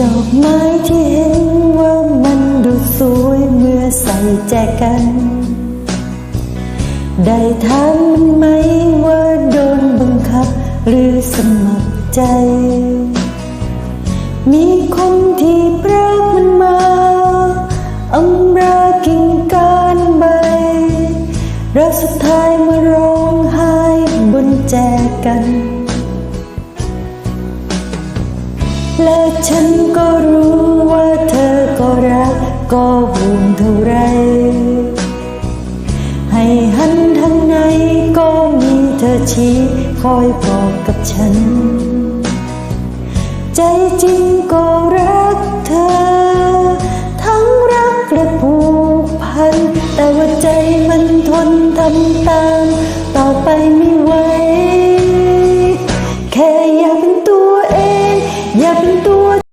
ดอกไม้ที่เห็นว่ามันดูสวยเมื่อใส่แจกัน ได้ถามมันไหมว่าโดนบังคับหรือสมัครใจ มีคนที่ปรักมันมาอำรากิ่งการใบรักสุดท้ายมาร้องไห้บนแจกัน และฉันก็รู้ว่าเธอก็รักก็ห่วงเท่าไร ให้หันทางไหนก็มีเธอชี้คอยบอกกับฉัน ใจจริงก็รักเธอ ทั้งรักและผูกพัน แต่ว่าใจมันทนทำตาม ต่อไปไม่ไหว